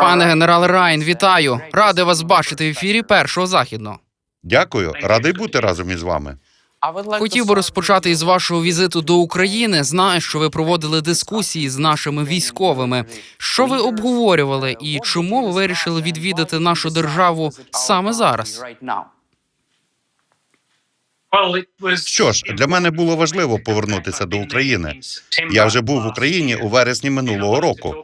Пане генерал Райн, вітаю! Радий вас бачити в ефірі першого західного. Дякую, радий бути разом із вами. Хотів би розпочати із вашого візиту до України. Знаю, що ви проводили дискусії з нашими військовими. Що ви обговорювали і чому ви вирішили відвідати нашу державу саме зараз? Що ж, для мене було важливо повернутися до України. Я вже був в Україні у вересні минулого року.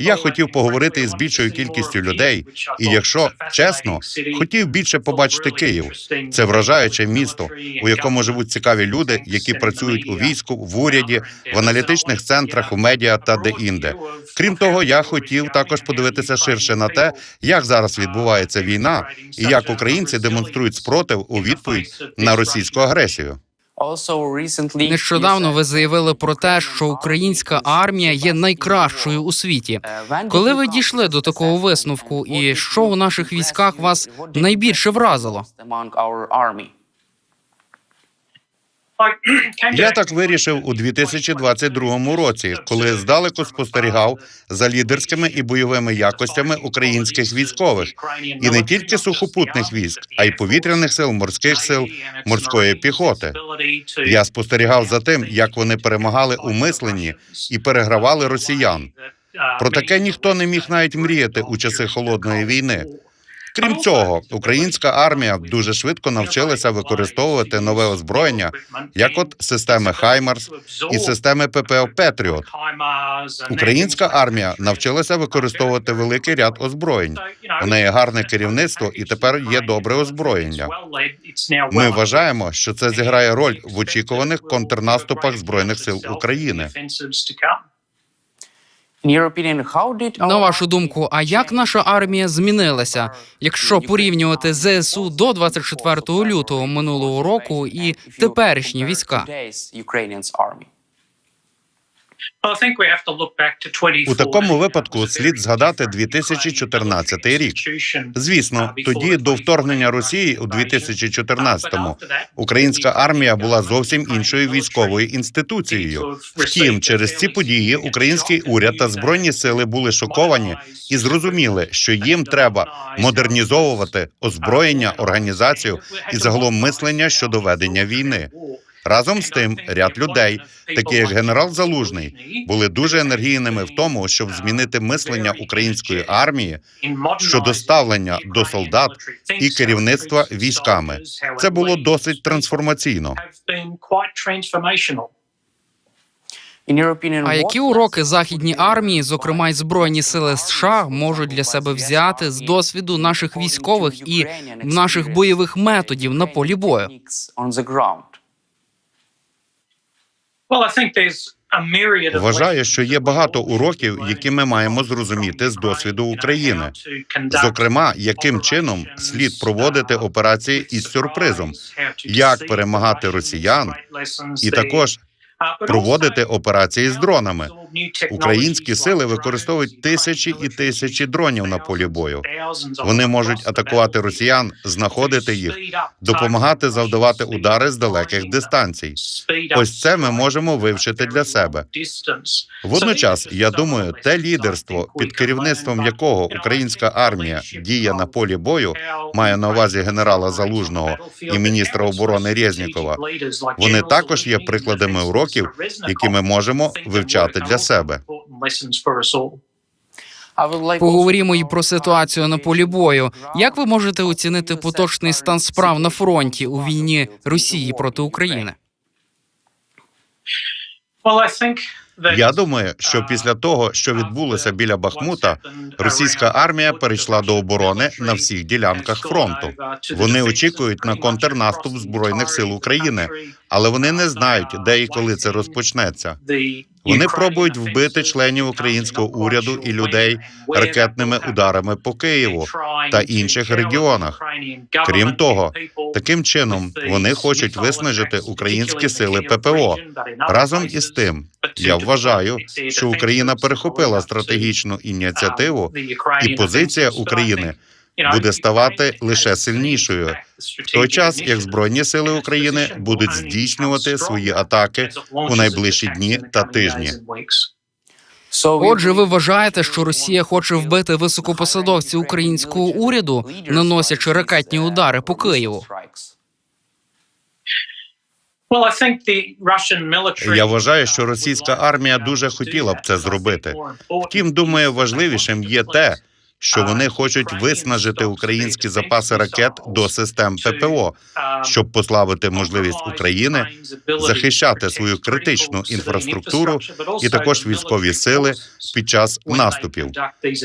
Я хотів поговорити із більшою кількістю людей, і якщо чесно, хотів більше побачити Київ. Це вражаюче місто, у якому живуть цікаві люди, які працюють у війську, в уряді, в аналітичних центрах, у медіа та де-інде. Крім того, я хотів також подивитися ширше на те, як зараз відбувається війна, і як українці демонструють спротив у відповідь на російську агресію. Нещодавно ви заявили про те, що українська армія є найкращою у світі. Коли ви дійшли до такого висновку, і що у наших військах вас найбільше вразило? Я так вирішив у 2022 році, коли здалеку спостерігав за лідерськими і бойовими якостями українських військових, і не тільки сухопутних військ, а й повітряних сил, морських сил, морської піхоти. Я спостерігав за тим, як вони перемагали у мисленні і перегравали росіян. Про таке ніхто не міг навіть мріяти у часи холодної війни. Крім цього, українська армія дуже швидко навчилася використовувати нове озброєння, як от системи Хаймарс і системи ППО Петріот. Українська армія навчилася використовувати великий ряд озброєнь. У неї гарне керівництво і тепер є добре озброєння. Ми вважаємо, що це зіграє роль в очікуваних контрнаступах збройних сил України. На вашу думку, а як наша армія змінилася, якщо порівнювати ЗСУ до 24 лютого минулого року і теперішні війська? У такому випадку слід згадати 2014 рік. Звісно, тоді до вторгнення Росії у 2014-му українська армія була зовсім іншою військовою інституцією. Втім, через ці події український уряд та збройні сили були шоковані і зрозуміли, що їм треба модернізовувати озброєння, організацію і загалом мислення щодо ведення війни. Разом з тим, ряд людей, такі як генерал Залужний, були дуже енергійними в тому, щоб змінити мислення української армії щодо ставлення до солдат і керівництва військами. Це було досить трансформаційно. А які уроки західні армії, зокрема й збройні сили США, можуть для себе взяти з досвіду наших військових і наших бойових методів на полі бою? Вважаю, що є багато уроків, які ми маємо зрозуміти з досвіду України. Зокрема, яким чином слід проводити операції із сюрпризом, як перемагати росіян, і також проводити операції з дронами. Українські сили використовують тисячі і тисячі дронів на полі бою. Вони можуть атакувати росіян, знаходити їх, допомагати завдавати удари з далеких дистанцій. Ось це ми можемо вивчити для себе. Водночас, я думаю, те лідерство, під керівництвом якого українська армія діє на полі бою, має на увазі генерала Залужного і міністра оборони Резнікова. Вони також є прикладами уроків, які ми можемо вивчати для себе. Поговоримо і про ситуацію на полі бою. Як ви можете оцінити поточний стан справ на фронті у війні Росії проти України? Я думаю, що після того, що відбулося біля Бахмута, російська армія перейшла до оборони на всіх ділянках фронту. Вони очікують на контрнаступ збройних сил України, але вони не знають, де і коли це розпочнеться. Вони пробують вбити членів українського уряду і людей ракетними ударами по Києву та інших регіонах. Крім того, таким чином вони хочуть виснажити українські сили ППО. Разом із тим, я вважаю, що Україна перехопила стратегічну ініціативу, і позиція України буде ставати лише сильнішою в той час, як збройні сили України будуть здійснювати свої атаки у найближчі дні та тижні. Отже, ви вважаєте, що Росія хоче вбити високопосадовців українського уряду, наносячи ракетні удари по Києву? Я вважаю, що російська армія дуже хотіла б це зробити. Втім, думаю, важливішим є те, що вони хочуть виснажити українські запаси ракет до систем ППО, щоб послабити можливість України захищати свою критичну інфраструктуру і також військові сили під час наступів.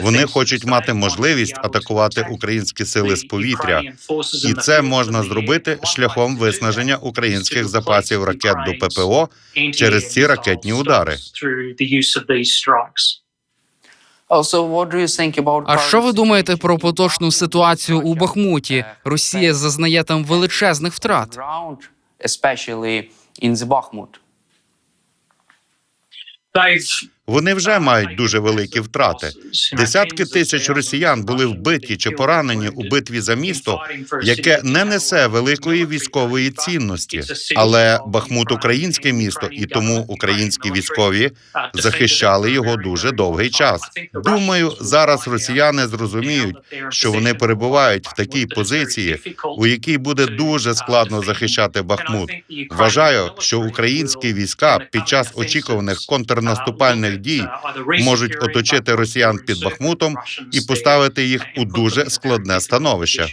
Вони хочуть мати можливість атакувати українські сили з повітря, і це можна зробити шляхом виснаження українських запасів ракет до ППО через ці ракетні удари. А що ви думаєте про поточну ситуацію у Бахмуті? Росія зазнає там величезних втрат. Вони вже мають дуже великі втрати. Десятки тисяч росіян були вбиті чи поранені у битві за місто, яке не несе великої військової цінності. Але Бахмут українське місто, і тому українські військові захищали його дуже довгий час. Думаю, зараз росіяни зрозуміють, що вони перебувають в такій позиції, у якій буде дуже складно захищати Бахмут. Вважаю, що українські війська під час очікуваних контрнаступальних дій можуть оточити росіян під Бахмутом і поставити їх у дуже складне становище.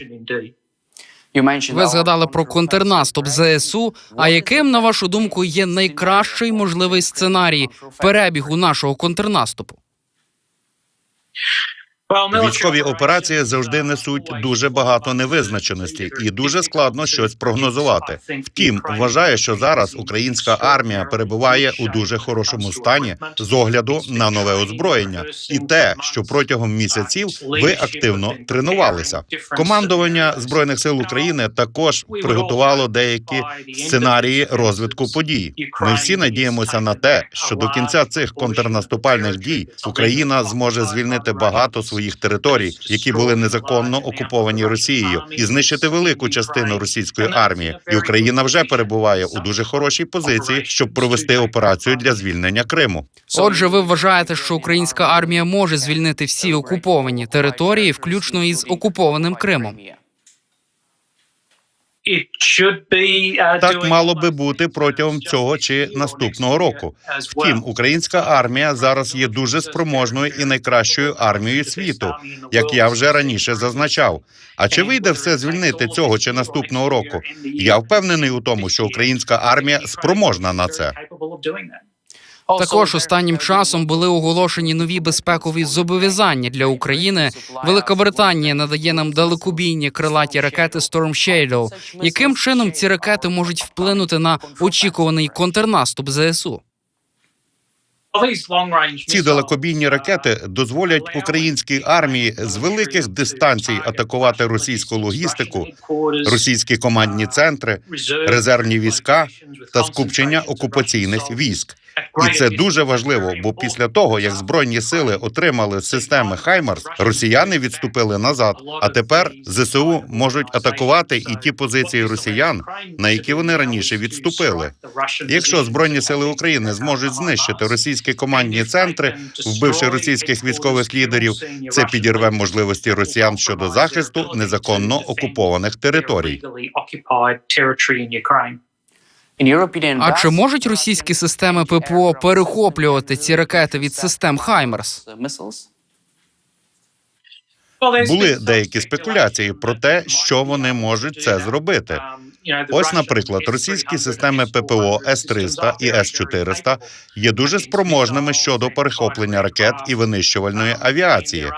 Ви згадали про контрнаступ ЗСУ. А яким, на вашу думку, є найкращий можливий сценарій перебігу нашого контрнаступу? Військові операції завжди несуть дуже багато невизначеності, і дуже складно щось прогнозувати. Втім, вважаю, що зараз українська армія перебуває у дуже хорошому стані з огляду на нове озброєння, і те, що протягом місяців ви активно тренувалися. Командування збройних сил України також приготувало деякі сценарії розвитку подій. Ми всі надіємося на те, що до кінця цих контрнаступальних дій Україна зможе звільнити багато своїх територій, які були незаконно окуповані Росією, і знищити велику частину російської армії. І Україна вже перебуває у дуже хорошій позиції, щоб провести операцію для звільнення Криму. Отже, ви вважаєте, що українська армія може звільнити всі окуповані території, включно із окупованим Кримом? Так мало би бути протягом цього чи наступного року. Втім, українська армія зараз є дуже спроможною і найкращою армією світу, як я вже раніше зазначав. А чи вийде все звільнити цього чи наступного року? Я впевнений у тому, що українська армія спроможна на це. Також останнім часом були оголошені нові безпекові зобов'язання для України. Велика Британія надає нам далекобійні крилаті ракети Storm Shadow. Яким чином ці ракети можуть вплинути на очікуваний контрнаступ ЗСУ? Ці далекобійні ракети дозволять українській армії з великих дистанцій атакувати російську логістику, російські командні центри, резервні війська та скупчення окупаційних військ. І це дуже важливо, бо після того, як збройні сили отримали системи Хаймарс, росіяни відступили назад. А тепер ЗСУ можуть атакувати і ті позиції росіян, на які вони раніше відступили. Якщо збройні сили України зможуть знищити російські командні центри, вбивши російських військових лідерів, це підірве можливості росіян щодо захисту незаконно окупованих територій. А чи можуть російські системи ППО перехоплювати ці ракети від систем Хаймерс? Були деякі спекуляції про те, що вони можуть це зробити. Ось, наприклад, російські системи ППО С-300 і С-400 є дуже спроможними щодо перехоплення ракет і винищувальної авіації,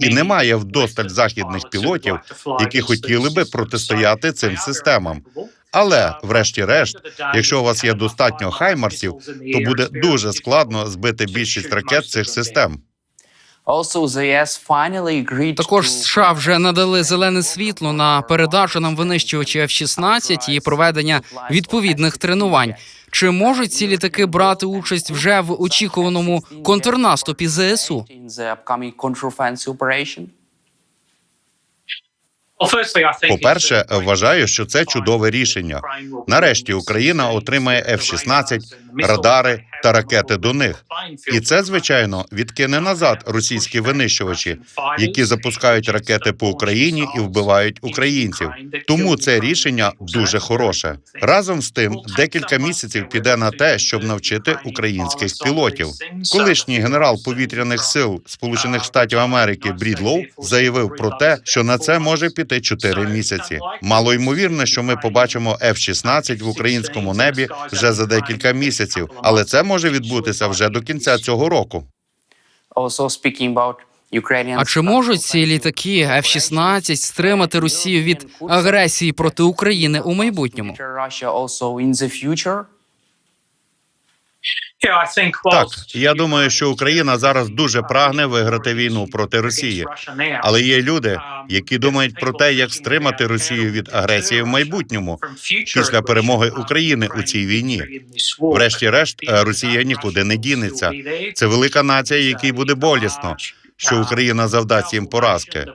і немає вдосталь західних пілотів, які хотіли би протистояти цим системам. Але, врешті-решт, якщо у вас є достатньо хаймарсів, то буде дуже складно збити більшість ракет цих систем. Також США вже надали зелене світло на передачу нам винищувачі F-16 і проведення відповідних тренувань. Чи можуть ці літаки брати участь вже в очікуваному контрнаступі ЗСУ? По-перше, вважаю, що це чудове рішення. Нарешті Україна отримає F-16, радари та ракети до них. І це, звичайно, відкине назад російські винищувачі, які запускають ракети по Україні і вбивають українців. Тому це рішення дуже хороше. Разом з тим, декілька місяців піде на те, щоб навчити українських пілотів. Колишній генерал повітряних сил Сполучених Штатів Америки Брідлоу заявив про те, що на це може піти 4 місяці. Мало ймовірно, що ми побачимо F-16 в українському небі вже за декілька місяців, але це може відбутися вже до кінця цього року. А чи можуть ці літаки F-16 стримати Росію від агресії проти України у майбутньому? Так, я думаю, що Україна зараз дуже прагне виграти війну проти Росії. Але є люди, які думають про те, як стримати Росію від агресії в майбутньому після перемоги України у цій війні. Врешті-решт, е, Росія нікуди не дінеться. Це велика нація, якій буде болісно, що Україна завдасть їм поразки.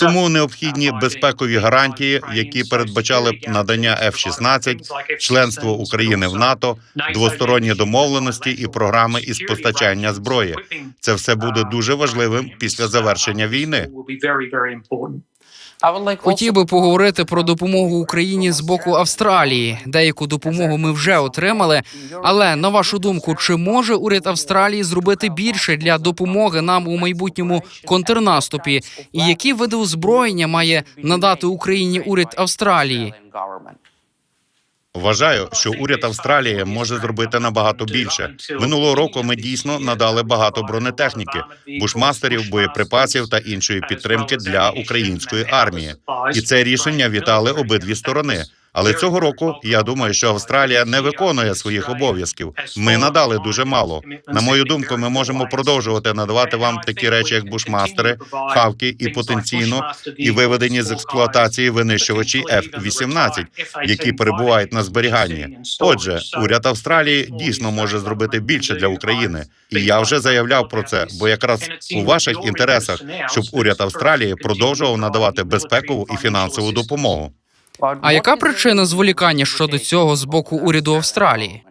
Тому необхідні безпекові гарантії, які передбачали б надання F-16, членство України в НАТО, двосторонні домовленості і програми із постачання зброї. Це все буде дуже важливим після завершення війни. Хотів би поговорити про допомогу Україні з боку Австралії. Деяку допомогу ми вже отримали. Але на вашу думку, чи може уряд Австралії зробити більше для допомоги нам у майбутньому контрнаступі? І які види озброєння має надати Україні уряд Австралії? Вважаю, що уряд Австралії може зробити набагато більше. Минулого року ми дійсно надали багато бронетехніки, бушмастерів, боєприпасів та іншої підтримки для української армії. І це рішення вітали обидві сторони. Але цього року я думаю, що Австралія не виконує своїх обов'язків. Ми надали дуже мало. На мою думку, ми можемо продовжувати надавати вам такі речі, як бушмастери, хавки і потенційно і виведені з експлуатації винищувачі F-18, які перебувають на зберіганні. Отже, уряд Австралії дійсно може зробити більше для України, і я вже заявляв про це, бо якраз у ваших інтересах, щоб уряд Австралії продовжував надавати безпекову і фінансову допомогу. А яка причина зволікання щодо цього з боку уряду Австралії?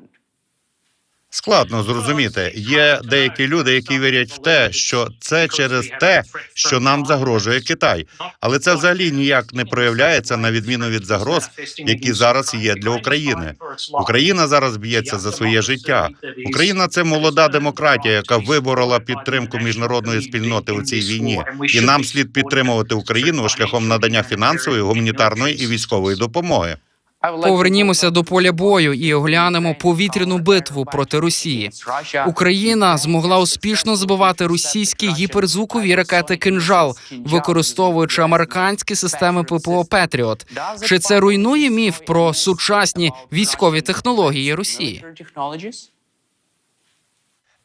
Складно зрозуміти. Є деякі люди, які вірять в те, що це через те, що нам загрожує Китай, але це взагалі ніяк не проявляється на відміну від загроз, які зараз є для України. Україна зараз б'ється за своє життя. Україна це молода демократія, яка виборола підтримку міжнародної спільноти у цій війні, і нам слід підтримувати Україну шляхом надання фінансової, гуманітарної і військової допомоги. Повернімося до поля бою і оглянемо повітряну битву проти Росії. Україна змогла успішно збивати російські гіперзвукові ракети «Кинжал», використовуючи американські системи ППО Петріот. Чи це руйнує міф про сучасні військові технології Росії?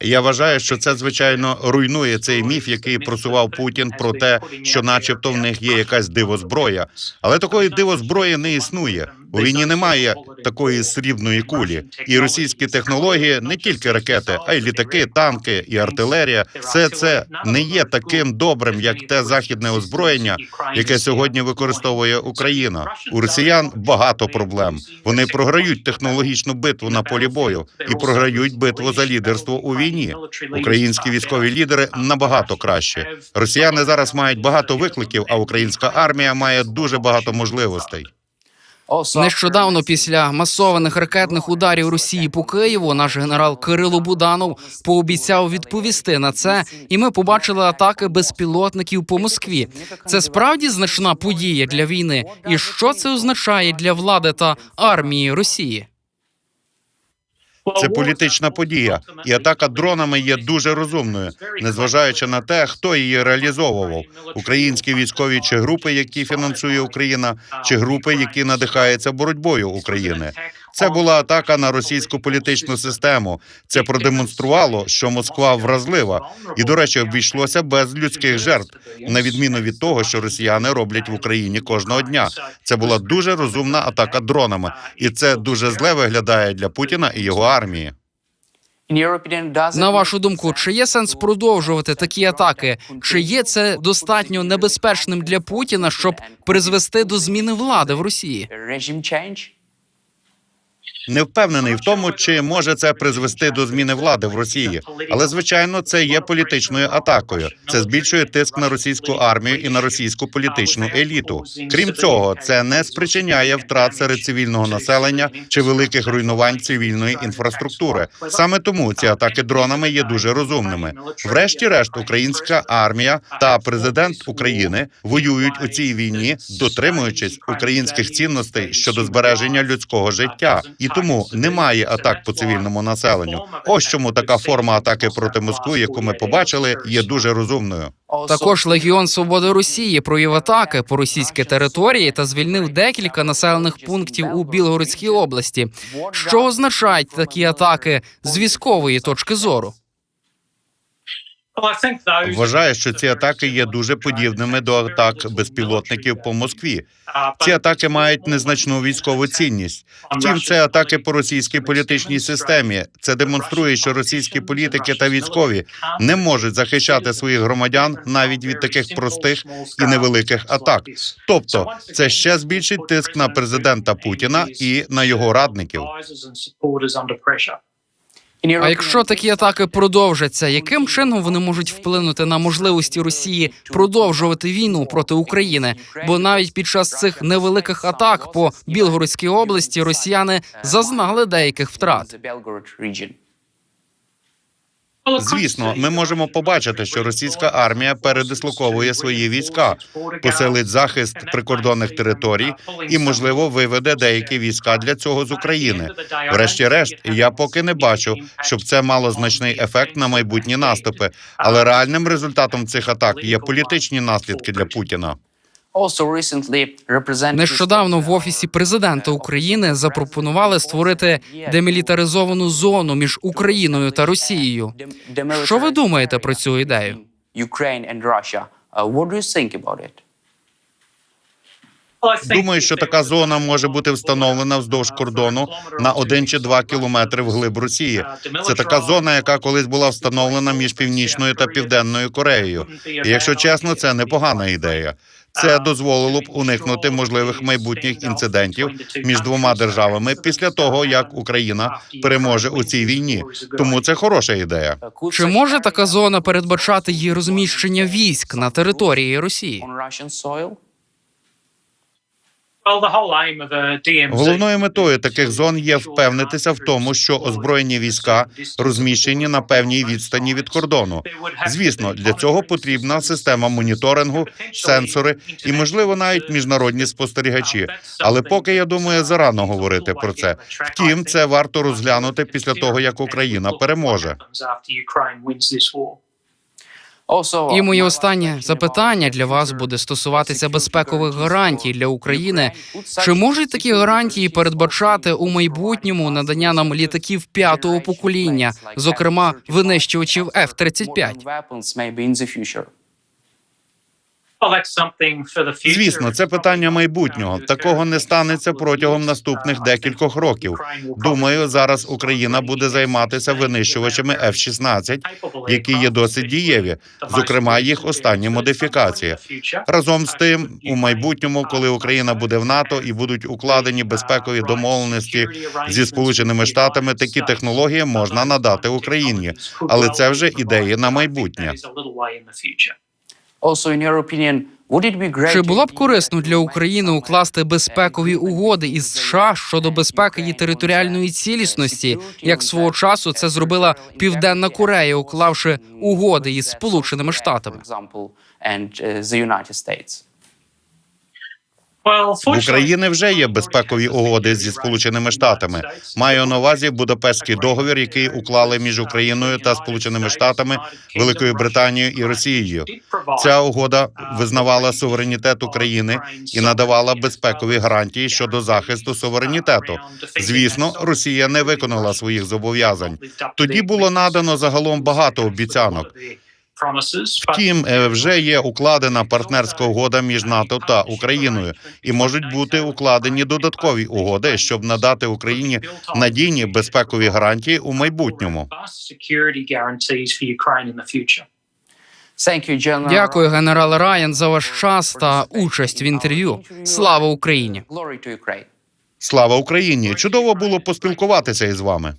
Я вважаю, що це звичайно руйнує цей міф, який просував Путін про те, що, начебто, в них є якась дивозброя. Але такої дивозброї не існує. У війні немає такої срібної кулі, і російські технології не тільки ракети, а й літаки, танки і артилерія. Все це не є таким добрим, як те західне озброєння, яке сьогодні використовує Україна. У росіян багато проблем. Вони програють технологічну битву на полі бою і програють битву за лідерство у війні. Українські військові лідери набагато краще. Росіяни зараз мають багато викликів, а українська армія має дуже багато можливостей. Нещодавно після масованих ракетних ударів Росії по Києву наш генерал Кирило Буданов пообіцяв відповісти на це, і ми побачили атаки безпілотників по Москві. Це справді значна подія для війни. І що це означає для влади та армії Росії? Це політична подія, і атака дронами є дуже розумною, незважаючи на те, хто її реалізовував: українські військові чи групи, які фінансує Україна, чи групи, які надихаються боротьбою України. Це була атака на російську політичну систему. Це продемонструвало, що Москва вразлива, і до речі, обійшлося без людських жертв, на відміну від того, що росіяни роблять в Україні кожного дня. Це була дуже розумна атака дронами, і це дуже зле виглядає для Путіна і його армії. На вашу думку, чи є сенс продовжувати такі атаки? Чи є це достатньо небезпечним для Путіна, щоб призвести до зміни влади в Росії? Не впевнений в тому, чи може це призвести до зміни влади в Росії, але звичайно, це є політичною атакою. Це збільшує тиск на російську армію і на російську політичну еліту. Крім цього, це не спричиняє втрат серед цивільного населення чи великих руйнувань цивільної інфраструктури. Саме тому ці атаки дронами є дуже розумними. Врешті-решт, українська армія та президент України воюють у цій війні, дотримуючись українських цінностей щодо збереження людського життя, і тому немає атак по цивільному населенню. Ось чому така форма атаки проти Москви, яку ми побачили, є дуже розумною. Також Легіон Свободи Росії провів атаки по російській території та звільнив декілька населених пунктів у Білгородській області. Що означають такі атаки з військової точки зору? Вважаю, що ці атаки є дуже подібними до атак безпілотників по Москві. Ці атаки мають незначну військову цінність. Втім, це атаки по російській політичній системі. Це демонструє, що російські політики та військові не можуть захищати своїх громадян навіть від таких простих і невеликих атак. Тобто, це ще збільшить тиск на президента Путіна і на його радників. А якщо такі атаки продовжаться, яким чином вони можуть вплинути на можливості Росії продовжувати війну проти України? Бо навіть під час цих невеликих атак по Білгородській області росіяни зазнали деяких втрат. Звісно, ми можемо побачити, що російська армія передислоковує свої війська, посилить захист прикордонних територій і, можливо, виведе деякі війська для цього з України. Врешті-решт, я поки не бачу, щоб це мало значний ефект на майбутні наступи. Але реальним результатом цих атак є політичні наслідки для Путіна. Нещодавно в офісі президента України запропонували створити демілітаризовану зону між Україною та Росією. Що ви думаєте про цю ідею? Думаю, що така зона може бути встановлена вздовж кордону на один чи два кілометри вглиб Росії. Це така зона, яка колись була встановлена між північною та південною Кореєю. І якщо чесно, це непогана ідея. Це дозволило б уникнути можливих майбутніх інцидентів між двома державами після того, як Україна переможе у цій війні. Тому це хороша ідея. Чи може така зона передбачати її розміщення військ на території Росії? Головною метою таких зон є впевнитися в тому, що озброєні війська розміщені на певній відстані від кордону. Звісно, для цього потрібна система моніторингу, сенсори і, можливо, навіть міжнародні спостерігачі. Але поки я думаю, зарано говорити про це. Втім, це варто розглянути після того, як Україна переможе. І моє останнє запитання для вас буде стосуватися безпекових гарантій для України. Чи можуть такі гарантії передбачати у майбутньому надання нам літаків п'ятого покоління, зокрема винищувачів F-35? Звісно, це питання майбутнього. Такого не станеться протягом наступних декількох років. Думаю, зараз Україна буде займатися винищувачами F-16, які є досить дієві, зокрема їх останні модифікації. Разом з тим, у майбутньому, коли Україна буде в НАТО і будуть укладені безпекові домовленості зі сполученими штатами, такі технології можна надати Україні, але це вже ідеї на майбутнє. Чи було б корисно для України укласти безпекові угоди із США щодо безпеки і територіальної цілісності, як свого часу це зробила Південна Корея, уклавши угоди із Сполученими Штатами? В Україні вже є безпекові угоди зі сполученими штатами. Маю на увазі Будапештський договір, який уклали між Україною та Сполученими Штатами, Великою Британією і Росією. Ця угода визнавала суверенітет України і надавала безпекові гарантії щодо захисту суверенітету. Звісно, Росія не виконала своїх зобов'язань. Тоді було надано загалом багато обіцянок. Втім, е, вже є укладена партнерська угода між НАТО та Україною, і можуть бути укладені додаткові угоди, щоб надати Україні надійні безпекові гарантії у майбутньому. Дякую, генерал Райан, за ваш час та участь в інтерв'ю. Слава Україні! Слава Україні! Чудово було поспілкуватися із вами.